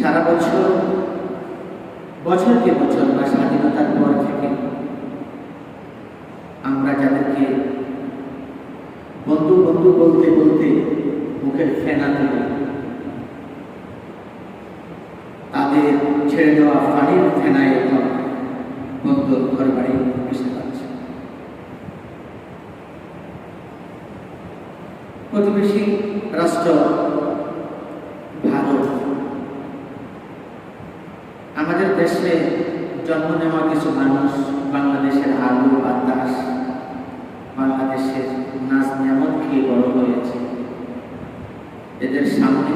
সারা বছর, বছরকে বছর বা স্বাধীনতার পর থেকে আমরা যাদেরকে বন্ধু বন্ধু বলতে বলতে মুখের ফেনা তুলে, তাদের ছেড়ে দেওয়া পানির ফেনায় এখন বন্ধু ঘর বাড়ি মিশে যাচ্ছে প্রতিবেশী রাষ্ট্র ভারত আমাদের দেশে জন্ম নেওয়া কিছু মানুষ বাংলাদেশের আলু বাতাস, বাংলাদেশের নাচ নিয়ামত খেয়ে বড় হয়েছে। এদের সামনে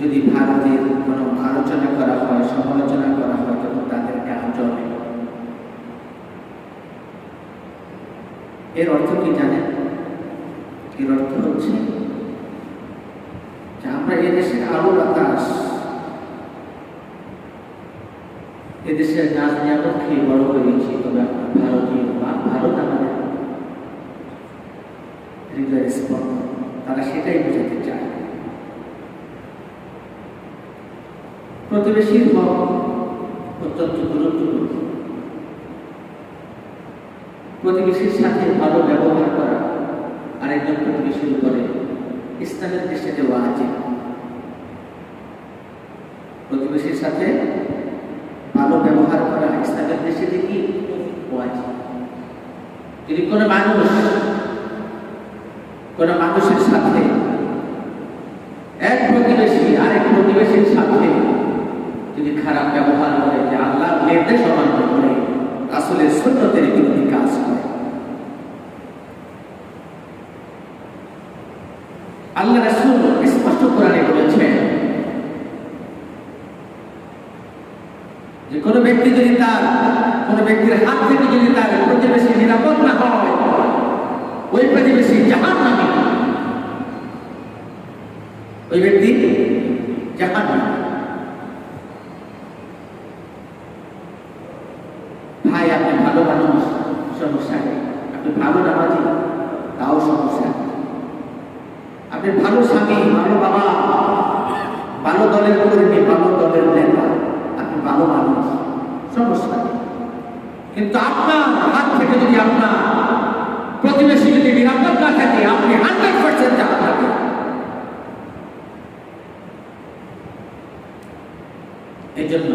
যদি ভারতের কোনো আলোচনা করা হয়, সমালোচনা করা হয়, তখন তাদের গান জমে এর অর্থ কি জানেন? এর অর্থ হচ্ছে যে আমরা এদেশের আলো বাতাস এদেশের নাচ নিয়ামত খেয়ে বড় হয়েছি তবে ভারতীয় বা ভারত আমাদের হৃদয়ের স্পন্দন তারা সেটাই বোঝাতে চায়। প্রতিবেশীর হক অত্যন্ত গুরুত্বপূর্ণ। প্রতিবেশীর সাথে ভালো ব্যবহার করা আরেকজন প্রতিবেশীর উপরে ইসলামের দৃষ্টিতে ওয়াজিব। প্রতিবেশীর সাথে ইসলামের দৃষ্টিতে কি যদি কোনো মানুষ, কোনো মানুষের সাথে, এক প্রতিবেশী, আরেক প্রতিবেশীর সাথে যদি খারাপ ব্যবহার করে, যে আল্লাহ নির্দেশ অমান্য করে আসলে সুন্নতের বিরোধী কাজ করে। আল্লাহ স্পষ্ট কোরআনে বলেছেন যে কোনো ব্যক্তি যদি তার, কোনো ব্যক্তির হাত থেকে যদি তার প্রতিবেশী নিরাপদ না হয়, ওই প্রতিবেশী জাহান নামে ওই ব্যক্তি জাহান নামে ভাই আপনি ভালো মানুষ সমস্যা নেই আপনি ভালো নামাজি তাও সমস্যা নেই আপনি ভালো স্বামী ভালো বাবা ভালো দলের কর্মী ভালো দলের নেতা আপনি ভালো মানুষ সমস্যা নেই কিন্তু আপনার হাত থেকে যদি আপনার প্রতিবেশী যদি নিরাপদ না থাকে আপনি হান্ড্রেড পার্সেন্ট জানা থাকবেন এই জন্য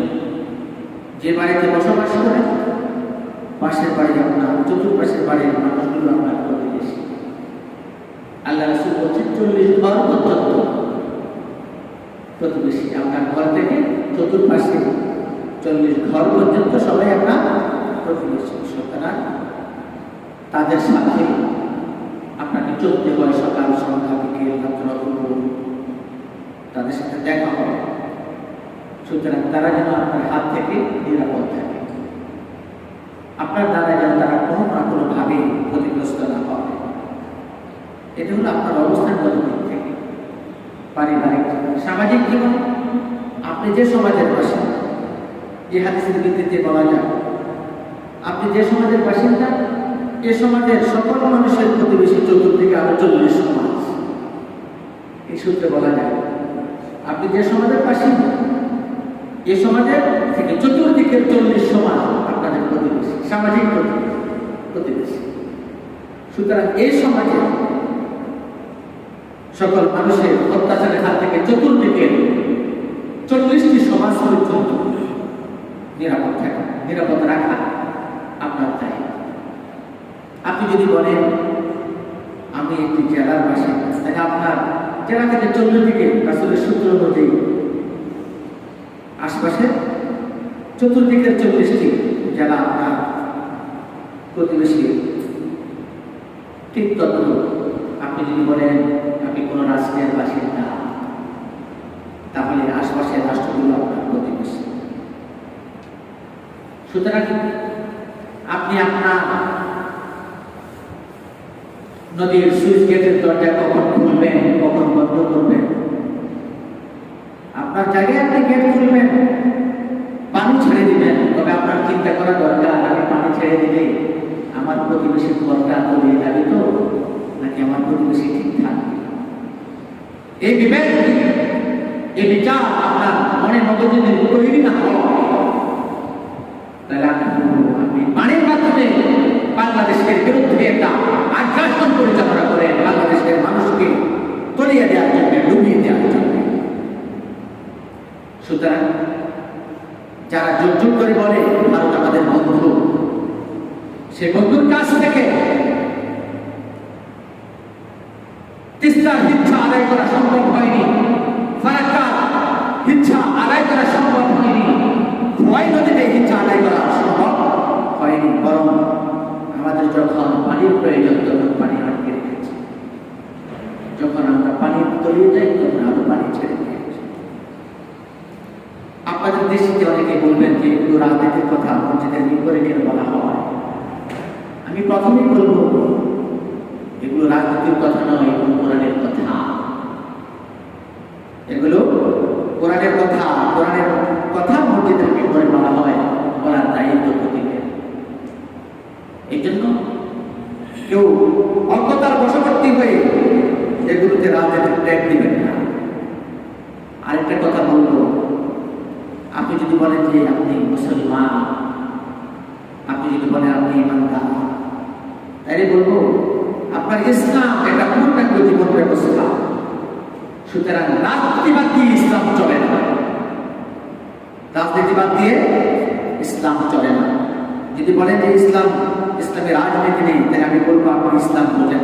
যে বাড়িতে বসবাস করেন পাশের বাড়ি আপনার চতুর্পাশের বাড়ির মানুষগুলো আপনার প্রতিবেশী আল্লাহ রসুল বলছেন, চল্লিশ ঘর পর্যন্ত প্রতিবেশী আপনার ঘর থেকে চতুর্পাশে চল্লিশ ঘর পর্যন্ত সবাই আপনার প্রতিবেশী, সুতরাং তাদের সাথে আপনাকে চলতে হয় সকাল, সন্ধ্যা, বিকেল, রাত্র তাদের সাথে দেখা হয়। সুতরাং তারা যেন আপনার হাত থেকে নিরাপদ থাকে। আপনার দ্বারা যেন তারা কোনো না কোনোভাবে ক্ষতিগ্রস্ত না হয়। এটা হলো আপনার অবস্থানগত দিক থেকে? পারিবারিক সামাজিক জীবন? আপনি যে সমাজের বাসিন্দা যে হাদিসের ভিত্তিতে বলা যায়, আপনি যে সমাজের বাসিন্দা, এ সমাজের সকল মানুষের প্রতিবেশী চতুর্দিকে আরও চল্লিশ সমাজ এই সূত্রে বলা যায়, আপনি যে সমাজের বাসিন্দা, এ সমাজের থেকে চতুর্দিকের চল্লিশ সমাজ আপনাদের প্রতিবেশী, সামাজিক প্রতিবেশী। সুতরাং এই সমাজে সকল মানুষের অত্যাচারের হাত থেকে চতুর্দিকে চল্লিশটি সমাজ পর্যন্ত নিরাপদ থাকা, নিরাপদ রাখা আপনার দায়িত্ব আপনি যদি বলেন, আমি একটি জেলার বাসিন্দা, তাহলে আপনার জেলা থেকে চতুর্দিকে আসলে সূত্র অনুযায়ী আশপাশে চতুর্দিকের চল্লিশটি জেলা আপনার প্রতিবেশী ঠিক তত আপনি যদি বলেন, আপনি কোনো রাষ্ট্রের বাসিন্দা, তাহলে আশপাশের রাষ্ট্রগুলো আপনার প্রতিবেশী সুতরাং আপনি আপনার নদীর সুইচ গেটের দরজা কখন খুলবেন, কখন বন্ধ করবেন? আপনার জায়গায় আপনি গেট খুলবেন, পানি ছেড়ে দিবেন, তবে আপনার চিন্তা করা দরকার, আমি পানি ছেড়ে দিলে আমার প্রতিবেশীর ঘরটা তলিয়ে যাবে তো? নাকি আমার প্রতিবেশী ঠিক থাকবে। এই বিবেক এই বিচার আপনার মনে মগজে যদি তৈরি না হয়, তাহলে আপনি পানির মাধ্যমে বাংলাদেশের বিরুদ্ধে একটা আগ্রাসন পরিচালনা করেন বাংলাদেশের মানুষকে তলিয়ে দেওয়ার জন্য, ডুবিয়ে দেওয়ার জন্য। সুতরাং যারা জোর করে বলে, ভারত আমাদের বন্ধু, সে বন্ধুর কাছ থেকে তিস্তার হিচ্ছা আদায় করা সম্ভব হয়নি। ফারাক্কার হিচ্ছা আদায় করা সম্ভব হয়নি, ভয় নদীতে হিচ্ছা আদায় করা সম্ভব হয়নি, বরং আমাদের যখন পানির প্রয়োজন, তখন পানি আটকে রেখেছে। যখন আমরা পানি তলিয়ে যাই, তখন আরও পানি ছেড়ে দিয়েছি আপনাদের দেশে অনেকে বলবেন যে এগুলো রাজনীতির কথা মসজিদের কেন বলা হয়? আমি প্রথমেই বলব, এগুলো রাজনীতির কথা নয়, এগুলো এগুলো কোরআনের কথা কোরআনের কথা মসজিদের বিপরীতে বলা হয়, বলার দায়িত্ব প্রতীকের। এই জন্য কেউ অজ্ঞতার বশবর্তী হয়ে এগুলোতে রাজনীতির ট্যাগ দিবেন না। আরেকটা কথা বলব, আপনি যদি বলেন যে আপনি মুসলমান, আপনি যদি বলেন আপনি ইমানদার, তাইলে বলব, আপনার ইসলাম এটা পূর্ণাঙ্গ জীবন ব্যবস্থা। সুতরাং রাজনীতিবাদ দিয়ে ইসলাম চলে না। রাজনীতিবাদ দিয়ে ইসলাম চলে না। যদি বলেন যে ইসলাম, ইসলামের রাজনীতি নেই, তাহলে আমি বলব আপনি ইসলাম বোঝেন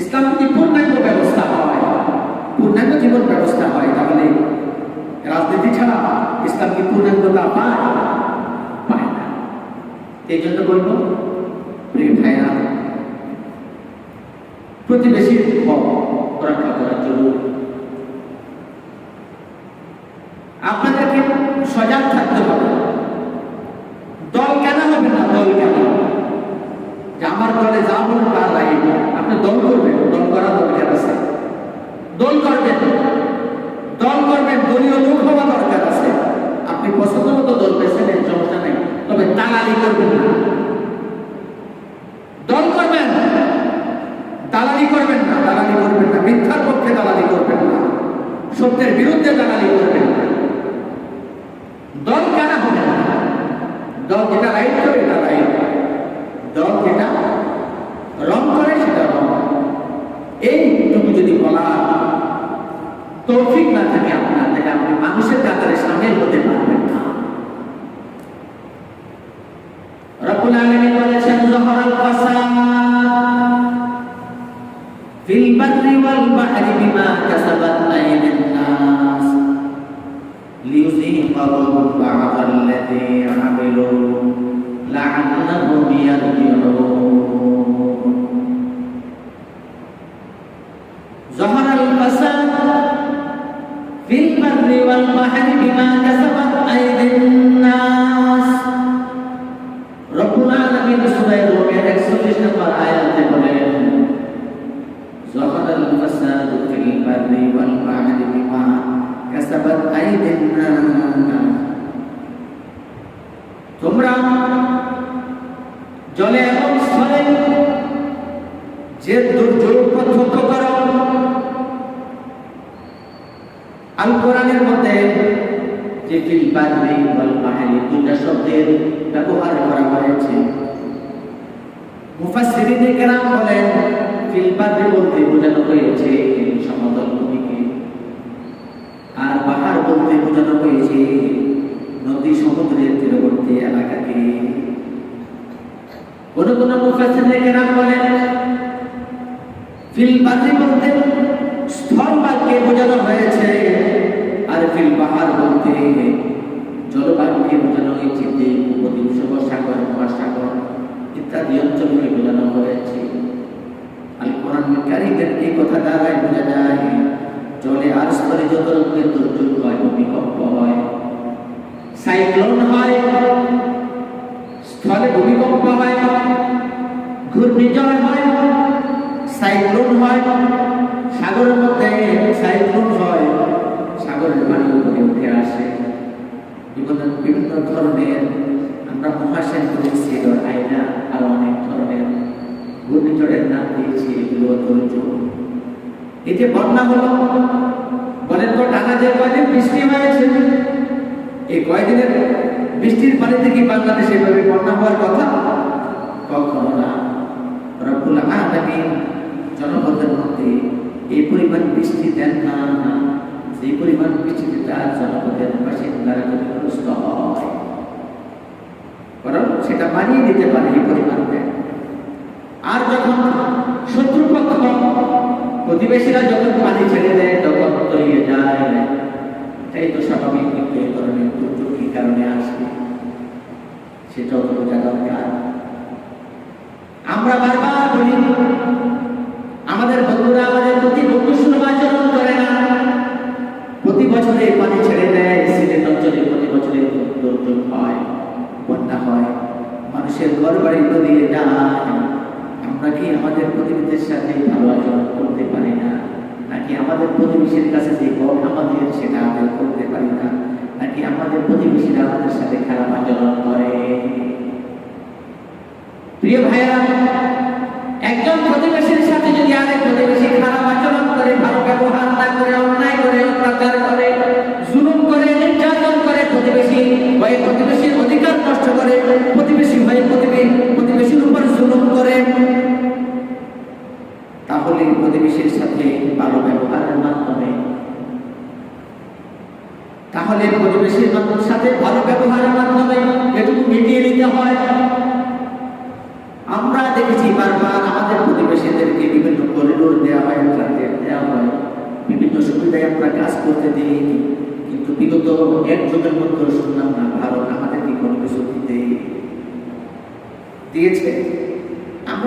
ইসলাম যদি পূর্ণাঙ্গ ব্যবস্থা হয়? পূর্ণাঙ্গ জীবন ব্যবস্থা হয় তাহলে রাজনীতি ছাড়া ইসলাম কি পূর্ণাঙ্গতা পায়? পায় না। এই জন্য বলব ভাইরা প্রতিবেশীর হক রক্ষা করা জরুরি আপনাদেরকে সজাগ থাকতে হবে দল কেন হবে না দল কেন যে আমার দলে যা বলুন তার রাইট আপনি দল করবেন দল করা দরকার আছে দল করবেন দল করবেন দলীয় লোক হওয়া দরকার আছে আপনি পছন্দ মতো দল বেছে নেন সমস্যা নেই তবে দালালি করবেন না দল করবেন দালালি করবেন না দালালি করবেন না পক্ষে দালালি করবেন না। সত্যের বিরুদ্ধে দালালি করবেন না। দল কেন হবে দল যেটা রাইট করে এটা রাইট ফাসাদ ফিল বাররি ওয়াল বাহরি বিমা কাসাবাত আইদিন নাস রব্বুল আলামিন সূরা রুমের 41 নম্বর আয়াতে বলেন ফাসাদ ফিল বাররি ওয়াল বাহরি বিমা কাসাবাত আইদিন নাস তোমরা জলে এবং স্থলে যে দুর্যোগ ফিল বাদরি ওয়াল বাহরি দুইটা শব্দের ব্যবহার করা হয়েছে। মুফাসসিরিনে কেরাম বলেন, ফিল বাদরি বলতে বোঝানো হয়েছে সমতল ভূমিকে। আর পাহাড় বলতে বোঝানো হয়েছে, নদী সমুদ্রের তীরবর্তী এলাকাকে। কোন কোন মুফাসসিরিনে কেরাম বলেন, ফিল বাদরি বলতে স্থল বোঝানো হয়েছে। ফিল পাহাড় বলতে জলবায়ুকে বোঝানো হয়েছে যে উপদ্বীপ সাগর, মহাসাগর ইত্যাদি অঞ্চলকে বোঝানো হয়েছে। আল কোরআন এই কথা দ্বারাই বোঝা যায়, জলে আর স্তরে যত রকমের দুর্যোগ হয় ভূমিকম্প হয়, সাইক্লোন হয়, স্থলে ভূমিকম্প হয়, ঘূর্ণিঝড় হয়, সাইক্লোন হয়, সাগরের মধ্যে সাইক্লোন সাগরের পানি উপরে উঠে আসে। বিভিন্ন বিভিন্ন ধরনের আমরা মহাসেন করেছি আয়না আরও অনেক ধরনের ঘূর্ণিঝড়ের নাম দিয়েছি, এগুলো ধৈর্য। এই যে বন্যা হলো, বলেন তো টানা যে কয়দিন বৃষ্টি হয়েছে? এই কয়দিনের বৃষ্টির পানিতে কি বাংলাদেশে এভাবে বন্যা হওয়ার কথা? কখনো না। রব্বুল আলামিন জনপদের মধ্যে এই পরিমাণ বৃষ্টি দেন না না। যে পরিমাণ বৃষ্টিতে তার জনপদের বাসিন্দারা ক্ষতিগ্রস্ত হয় বরং সেটা মানিয়ে দিতে পারে এই পরিমাণ আর যখন শত্রুপক্ষ প্রতিবেশীরা যখন পানি ছেড়ে দেয়, তখন তলিয়ে যায়। এটাই তো স্বাভাবিক, কিন্তু এই ধরনের দুর্যোগ কি কারণে আসবে? সেটাও তো বোঝা দরকার। আমরা বারবার বলি, আমাদের আমরা কি আমাদের প্রতিবেশীর সাথে ভালো আচরণ করতে পারি না? নাকি আমাদের প্রতিবেশীর কাছে যে হক আমাদের সেটা আদায় করতে পারি না? নাকি আমাদের প্রতিবেশীরা আমাদের সাথে খারাপ আচরণ করে? প্রিয় ভাইয়েরা, একজন প্রতিবেশীর সাথে যদি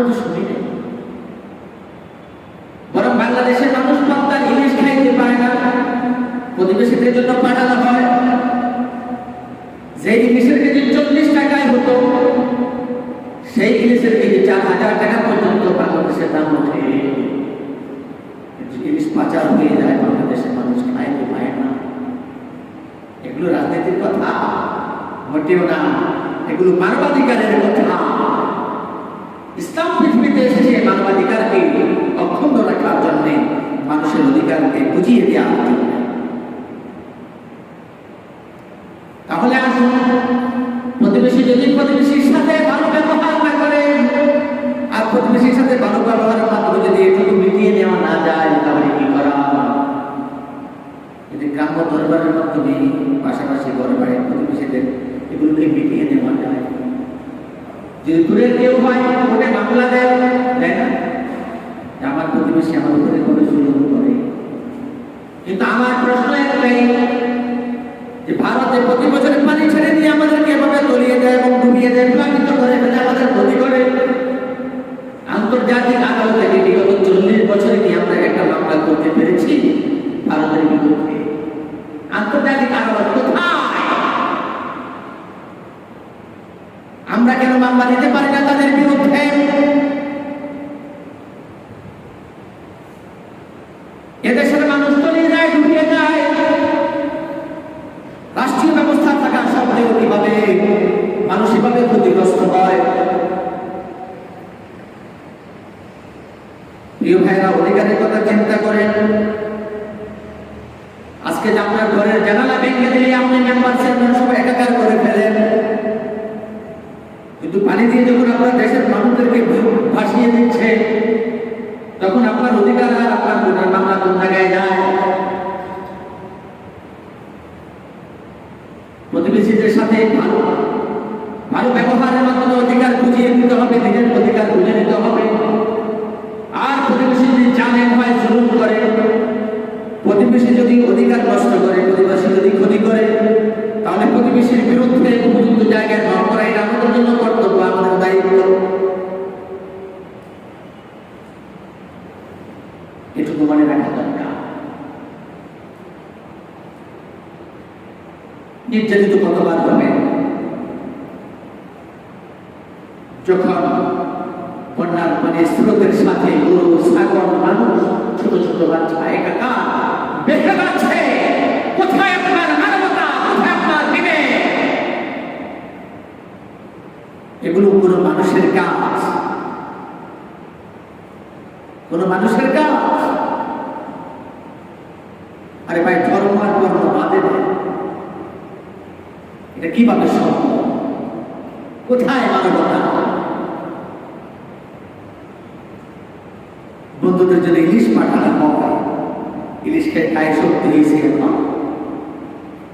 আমরা তো শুনি নাই বরং বাংলাদেশের মানুষ পদ্মার ইলিশ খাইতে পারে না। প্রতিবেশীদের জন্য পাঠানো হয়। যে ইলিশের কেজি চল্লিশ টাকায় হতো, সেই ইলিশের কেজি চার হাজার টাকা পর্যন্ত বাংলাদেশের দাম ওঠে। কিন্তু ইলিশ পাচার হয়ে যায়, বাংলাদেশের মানুষ খাইতে পায় না। এগুলো রাজনীতির কথা, মোটেও না। এগুলো মানবাধিকারের কথা। ইসলাম পৃথিবীতে এসেছে মানবাধিকারকে অক্ষুণ্ণ রাখার জন্য, মানুষের অধিকারকে বুঝিয়ে দেওয়ার জন্য তাহলে আসুন, প্রতিবেশী যদি প্রতিবেশীর সাথে ভালো ব্যবহার না করে, আর প্রতিবেশীর সাথে ভালো ব্যবহারের মাধ্যমে যদি এটুকু মিটিয়ে নেওয়া না যায়, তাহলে কি করা যদি গ্রাম্য দরবারের মাধ্যমে পাশাপাশি ঘরে প্রতিবেশীদের এগুলোকে মিটিয়ে যদি দূরের কেউ হয় কোর্টে মামলা দেয়, তাই না? যে আমার প্রতিবেশী আমার উপরে করে সুন্দর করে। কিন্তু আমার প্রশ্ন একটাই, যে ভারতে প্রতি বছর পানি ছেড়ে দিয়ে আমাদেরকে এভাবে তলিয়ে দেয় এবং ডুবিয়ে দেয় প্লাবিত করে আমাদের ক্ষতি করে। আন্তর্জাতিক আদালতে বিগত চল্লিশ বছরে কি আমরা একটা মামলা করতে পেরেছি ভারতের বিরুদ্ধে আন্তর্জাতিক আদালত কোথায় আমরা কেন মামলা দিতে পারি না তাদের বিরুদ্ধে এদেশের মানুষ তলিয়ে যায় ডুবিয়ে যায় রাষ্ট্রীয় ব্যবস্থা থাকা সত্ত্বেও কীভাবে মানসিকভাবে ক্ষতিগ্রস্ত হয়? প্রিয় ভাইরা, অধিকারের কথা চিন্তা করেন। আজকে যে আপনার ঘরের জানালা ভেঙে দিলে আপনি মেম্বার চেয়ারম্যান সব একাকার করে ফেলেন। কিন্তু পানি দিয়ে যখন আপনার দেশের মানুষদেরকে ভাসিয়ে দিচ্ছে তখন আপনার অধিকার আর আপনার ভোটার মামলা কোন জায়গায় যায় প্রতিবেশীদের সাথে ভালো ভালো ব্যবহারের মাধ্যমে অধিকার বুঝিয়ে নিতে হবে নিজের অধিকার বুঝে নিতে হবে আর প্রতিবেশী যদি জানেন হয় জুলুম করে। প্রতিবেশী যদি অধিকার নষ্ট করে প্রতিবেশী যদি ক্ষতি করে, তাহলে প্রতিবেশীর বিরুদ্ধে উপযুক্ত জায়গায় ন করা, এটা আমাদের জন্য কর্তব্য, আমাদের দায়িত্ব। এটুকু মনে রাখা দরকার। নির্যাতিত কতবার হবে? যখন বন্যার মানে স্রোতের সাথে গরু মানুষ ছোট ছোট বাচ্চা একাকার যাচ্ছে। কোথায় আপনার মানবতা? কোথায় আপনার বিবেক? এগুলো কোনো মানুষের কাজ। কোনো মানুষের কাজ। আরে ভাই, ধর্ম আর কর্ম বাদে এটা কীভাবে সম্ভব? কোথায় মানবতা? বন্ধুদের জন্য ইলিশ পাঠানো হয় ইলিশ খেয়ে খায় শক্তি হয়েছে এখন।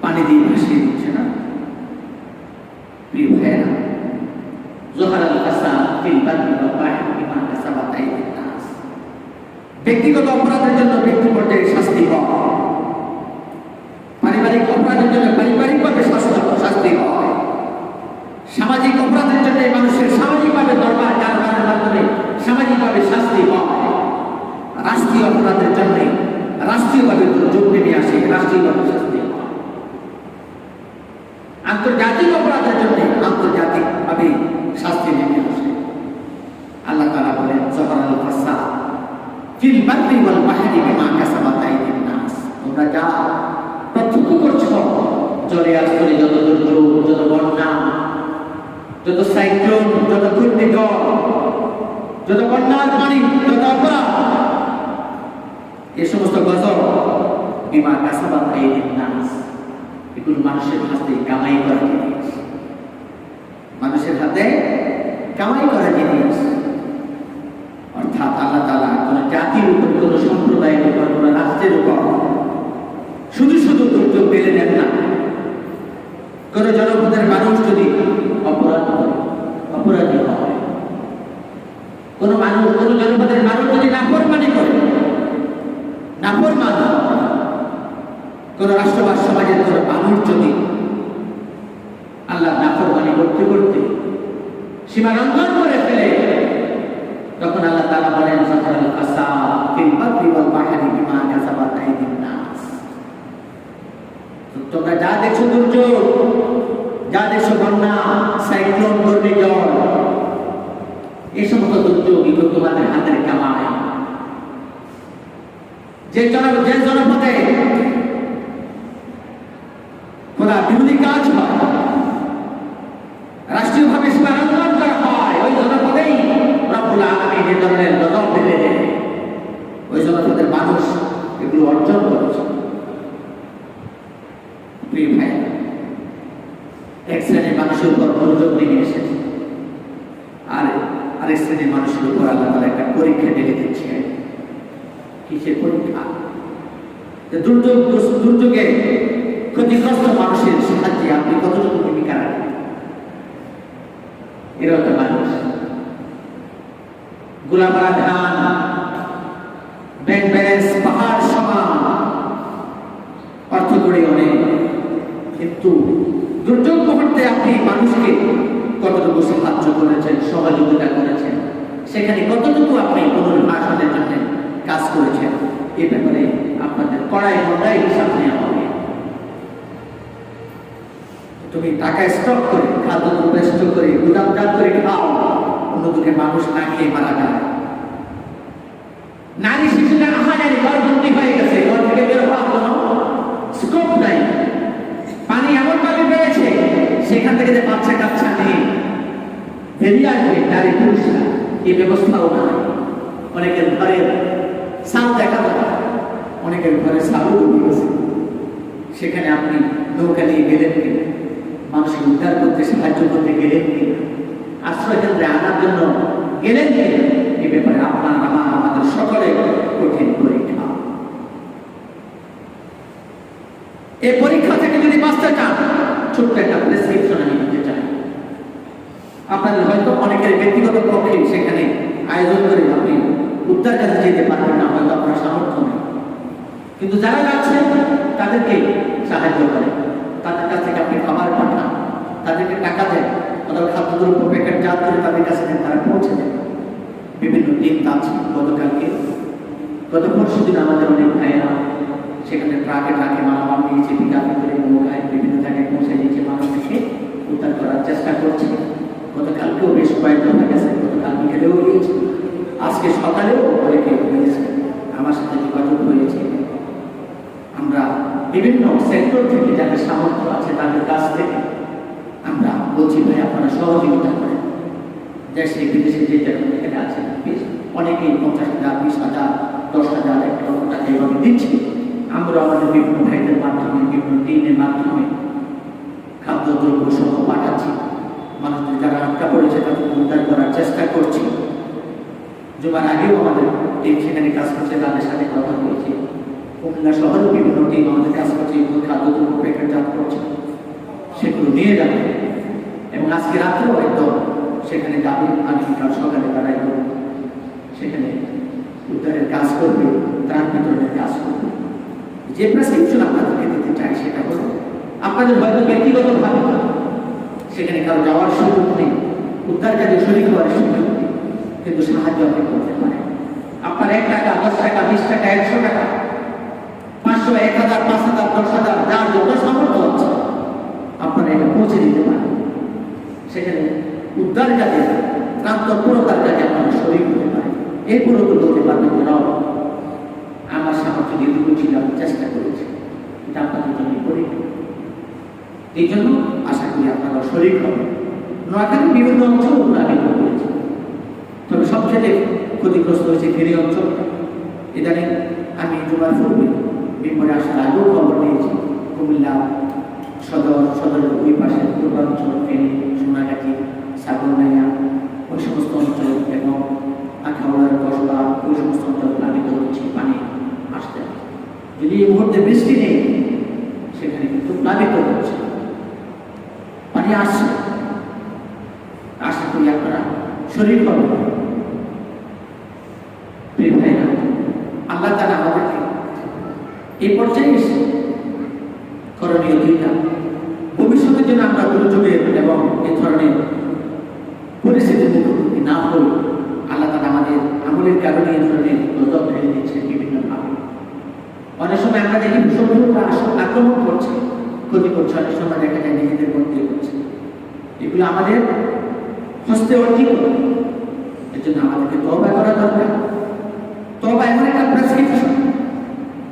পানি দিয়ে ভাসিয়ে দিচ্ছে না। প্রিয় ভাইয়েরা জোহার আল হাসান নাস ব্যক্তিগত অপরাধের জন্য ব্যক্তি পর্যায়ে শাস্তি হয় পারিবারিক অপরাধের জন্য পারিবারিকভাবে শাস্তি শাস্তি হয় সামাজিক অপরাধের জন্য মানুষের সামাজিকভাবে দরবার কারবারের মাধ্যমে সামাজিকভাবে শাস্তি হয় রাষ্ট্রীয় অপরাধের জন্য রাষ্ট্রীয়ভাবে দুর্যোগ নেমে আসে রাষ্ট্রীয়ভাবে শাস্তি আন্তর্জাতিক অপরাধের জন্য আন্তর্জাতিকভাবে শাস্তি নেমে আসে। আল্লাহ তাআলা বলেন জহর আল ফাসাদ ফিল বাররি ওয়াল বাহরি বিমা কাসাবাত আইদিন তোমরা যা প্রত্যক্ষ করছ জলে আস্তরে যত দুর্যোগ, যত বন্যা, যত সাইক্লোন, যত ঘূর্ণিঝড়, যত বন্যার পানি যত অপরাধ। এ সমস্ত গজব বিমা কাসাবাত আইদিন নাস এগুলো মানুষের হাতে কামাই করা জিনিস। মানুষের হাতে কামাই করা জিনিস। অর্থাৎ আল্লাহ তালা কোনো জাতির উপর, কোনো সম্প্রদায়ের উপর, কোনো রাষ্ট্রের উপর শুধু শুধু দুর্যোগ পেলে নেন না। কোনো জনপদের মানুষ যদি অপরাধ অপরাধী হয়, কোনো মানুষ, কোনো জনপদের মানুষ যদি নাফরমানি করে নাফরমান হয় কোন রাষ্ট্র বা সমাজের কোন মানুষ যদি আল্লাহ নাফরমানি করতে করতে সীমা লঙ্ঘন করে ফেলে, তখন আল্লাহ তাআলা বলেন সাফারাল কাসাব ফিল বাররি ওয়াল বাহরি বিমা কাসাবাত আইদিন তোমরা যা দেখছ দুর্যোগ, যা দেখছ বন্যা, সাইক্লোন, ঘূর্ণিঝড়, এই সমস্ত দুর্যোগ তোমাদের হাতের কামায় যে জন যে জনপথে খোদা বিরোধী কাজ হয় রাষ্ট্রীয়ভাবে সীমা লঙ্ঘন করা হয় ওই জনপদেই রব্বুল আলামিন এই ধরনের গজব ঢেলে দেয় ওই জনপদের মানুষ এগুলো অর্জন করেছে প্রিয় ভাই এক শ্রেণির মানুষের উপর দুর্যোগ নেমে এসেছে আর আরেক শ্রেণির মানুষের উপর আল্লাহ তালা একটা পরীক্ষা ঢেলে দিচ্ছে কিসের পরীক্ষা যে দুর্যোগ দুর্যোগে ক্ষতিগ্রস্ত মানুষের সাহায্যে আপনি কতটুকু ভূমিকা রাখেন এরা হচ্ছে মানুষ গোলাপাড়া ধান ব্যাংক ব্যালেন্স পাহাড় সমান অর্থ করে অনেক কিন্তু দুর্যোগ মুহূর্তে আপনি মানুষকে কতটুকু সাহায্য করেছেন, সহযোগিতা করেছেন? সেখানে কতটুকু আপনি পুনর্বাসনের জন্য কাজ করেছেন? এ ব্যাপারে আপনাদের কড়াই মন্ডাই হিসাব নেওয়া হবে। তুমি টাকা স্টক করে, খাদ্য স্টক করে, গুদামজাত করে খাও। অন্যদিকে মানুষ না খেয়ে মারা যায় নারী শিশুরা আহাজারি গর্ভবতী হয়ে গেছে ঘর থেকে বের হওয়ার কোনো স্কোপ নাই পানি এমন ভাবে বেড়েছে সেখান থেকে যে বাচ্চা কাচ্চা নিয়ে বেরিয়ে আসবে নারী পুরুষরা এই ব্যবস্থাও নাই অনেকের ঘরে সাল দেখা যায় অনেকের ঘরে সালও গেছে সেখানে আপনি নৌকা নিয়ে গেলেন কিনা মানুষকে উদ্ধার করতে সাহায্য করতে গেলেন কিনা আশ্রয়কেন্দ্রে আনার জন্য গেলেন কিনা এ ব্যাপারে আপনার আমার আমাদের সকলে কঠিন পরীক্ষা এই পরীক্ষা থেকে যদি বাঁচতে চান, ছোট্ট একটা প্রেসক্রিপশন আমি দিতে চাই আপনাদের হয়তো অনেকের ব্যক্তিগত পক্ষে সেখানে আয়োজন করে আপনি উদ্ধার কাছে যেতে পারবেন না, হয়তো আপনার সামর্থ্য নেই। কিন্তু যারা যাচ্ছেন, তাদেরকে সাহায্য করেন। তাদের কাছ থেকে আপনি খাবার পাঠান, তাদেরকে টাকা দেন, অথবা খাদ্যদ্রব্য প্যাকেট জাত করে তাদের কাছে দেন, তারা পৌঁছে দেন। বিভিন্ন দিন আছে গতকালকে, গত পরশু দিন আমাদের অনেক ভাইয়েরা সেখানে ট্রাকে ট্রাকে মালামাল নিয়েছে পিকাপে করে নৌকায় বিভিন্ন জায়গায় পৌঁছে দিয়েছে মানুষকে উদ্ধার করার চেষ্টা করছে। গতকালকেও বেশ কয়েকজন গেছে গতকাল বিকেলেও গিয়েছে আজকে সকালেও অনেকে হয়েছে আমার সাথে যোগাযোগ হয়েছে। আমরা বিভিন্ন সেক্টর থেকে যাদের সামর্থ্য আছে তাদের কাছ থেকে আমরা বলছি, ভাই, আপনারা সহযোগিতা করেন। দেশে, বিদেশে যে যেরকম এখানে বেশ অনেকেই পঞ্চাশ হাজার, বিশ হাজার, দশ হাজার, এক লক্ষ টাকা এইভাবে দিচ্ছে। আমরা আমাদের বিভিন্ন ভাইদের মাধ্যমে, বিভিন্ন দিনের মাধ্যমে খাদ্যদ্রব্য সহ পাঠাচ্ছি। মানুষদের যারা আটকা পড়েছে তাদের উদ্ধার করার চেষ্টা করছি। জুমার আগেও আমাদের টিম সেখানে কাজ করছে, তাদের সাথে কথা বলছি। কুমিল্লা শহরেও বিভিন্ন টিম আমাদের কাজ করছে, এগুলো খাদ্যদ্রব্য প্যাকেটজাত করছে। সেগুলো নিয়ে যাবে। এবং আজকে রাত্রেও একদম সেখানে যাবে। আগামীকাল সকালে তারা একদম সেখানে উদ্ধারের কাজ করবে, ত্রাণ বিতরণের কাজ করবে। যে প্রেসক্রিপশন আপনাদেরকে দিতে চাই সেটা হলো, আপনাদের হয়তো ব্যক্তিগতভাবে সেখানে কারও যাওয়ার সুযোগ নেই উদ্ধার কাজে শরীর হওয়ার সুযোগ নেই, কিন্তু সাহায্য আপনি করতে পারেন। আপনার এক টাকা, দশ টাকা, বিশ টাকা, একশো টাকা, পাঁচশো, এক হাজার, পাঁচ হাজার, দশ হাজার, যার যত সামর্থ্য আছে, আপনারা এটা পৌঁছে দিতে পারেন। সেখানে উদ্ধার কাজে ত্রান্তপূরতার কাজে আপনারা শরীর হতে পারেন। এরপরেও তো বলতে পারবেন যে আমার সামর্থ্য যেটুকু ছিল আমি চেষ্টা করেছি। এটা আপনাদের জন্য করি। এই জন্য আশা করি আপনারা শরীর হবে। নোয়াখালী বিভিন্ন অঞ্চল উন্নয়ন করেছে তবে সবচেয়ে ক্ষতিগ্রস্ত হয়েছে ফেরি অঞ্চল ইদানিং আমি জুমার পূর্বে বিপরে আসার আগেও খবর নিয়েছি কুমিল্লা সদর, সদরের ওই পাশে পূর্বাঞ্চল, ফেনী সোনাগাছি সাগরনাইয়া ওই সমস্ত অঞ্চল এবং আখাউড়ার কসবা, ওই সমস্ত অঞ্চল প্লাবিত হচ্ছে পানি আসতে যদি এই মুহূর্তে বৃষ্টি নেই, সেখানে কিন্তু প্লাবিত হচ্ছে। পানি আসছে আশা করি আপনারা শরীর করবেন আল্লাহ তারা আমাদেরকে এই পর্যায়ে এসে করণীয় দুইটা। ভবিষ্যতের জন্য আমরা দুর্যোগের এবং এই ধরনের পরিস্থিতির না হই আল্লাহ তারা আমাদের আমলের কারণে এই ধরনের গজব দিচ্ছেন বিভিন্নভাবে অনেক সময় আমরা দেখি আক্রমণ করছে। ক্ষতি করছে অনেক সময় দেখা যায় নিজেদের মধ্যে করছে এগুলো আমাদের হস্তে অর্জিত। এর জন্য আমাদেরকে তবা করা দরকার। তবা এমন একটা প্রেসক্রিপশন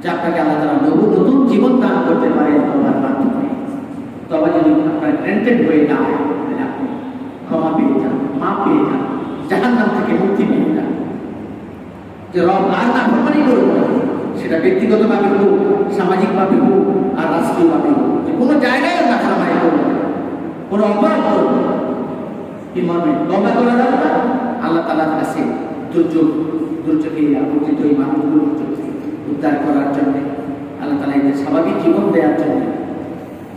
যা আপনাকে আল্লাহ তারা নতুন নতুন জীবন দান করতে পারে তবার মাধ্যমে। তবা যদি আপনার গ্রেন্টেড হয়ে যায়, তাহলে আপনি ক্ষমা পেয়ে যান মা পেয়ে যান জাহান নাম থেকে মুক্তি পেয়ে যান। যে রব আর না প্রমাণই করব না। সেটা ব্যক্তিগতভাবে হোক, সামাজিকভাবে হোক আর রাষ্ট্রীয়ভাবে হোক কোনো জায়গায় না খামারি করব কোনো অপরাধ করব। কি মর্মে তবা করা যাবে না আল্লাহ তালার কাছে দুর্যোগ দুর্যোগে আবর্তিত এই মানুষগুলোর উদ্ধার করার জন্য, আল্লাহ তালা এদের স্বাভাবিক জীবন দেওয়ার জন্য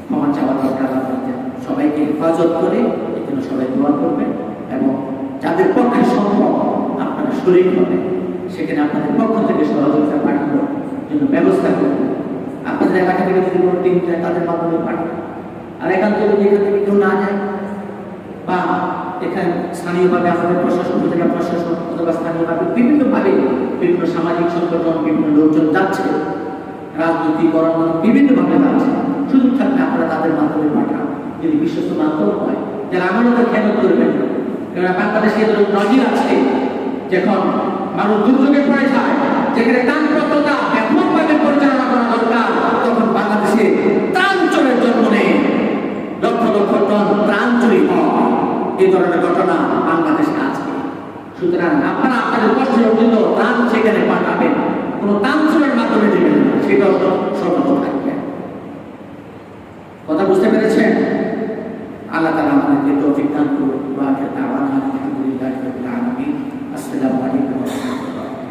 ক্ষমা চাওয়ার দরকার সবাইকে হেফাজত করে জন্য সবাই দোয়া করবেন এবং যাদের পক্ষে সম্ভব আপনারা শরীর হবে, সেখানে আপনাদের পক্ষ থেকে সহযোগিতা পাঠানোর জন্য ব্যবস্থা আপনাদের এলাকা থেকে যদি কোনো টিম যায়, তাদের মাধ্যমে আর একান্ত যদি এখান থেকে কেউ না যায়, বা এখানে স্থানীয়ভাবে আমাদের প্রশাসন প্রশাসন অথবা স্থানীয়ভাবে বিভিন্নভাবে বিভিন্ন সামাজিক সংগঠন, বিভিন্ন লোকজন যাচ্ছে বিভিন্নভাবে যাচ্ছে, সুযোগ থাকলে আপনারা তাদের মাধ্যমে পাঠান। যদি বিশ্বস্ত মাধ্যম হয় যারা আমাদের খেয়াল করবেন কেননা বাংলাদেশে নজির আছে, যখন মানুষ দুর্যোগে পড়ে যায়, যেখানে ব্যাপকভাবে সরকার তখন বাংলাদেশে ত্রাণ চোরের জন্ম নেয়। লক্ষ লক্ষ টন ত্রাণ চুরি এই ধরনের ঘটনা বাংলাদেশে আছে সুতরাং আপনারা আপনাদের কষ্টের অর্জিত ত্রাণ সেখানে পাঠাবেন। কোনো ত্রাণ মাধ্যমে দেবেন না সেটা হলো থাকবে। কথা বুঝতে পেরেছেন? আল্লাহ তালা আমাদেরকে তৌফিক দান করুন বা আলহামদুলিল্লাহ আসসালামু আলাইকুম।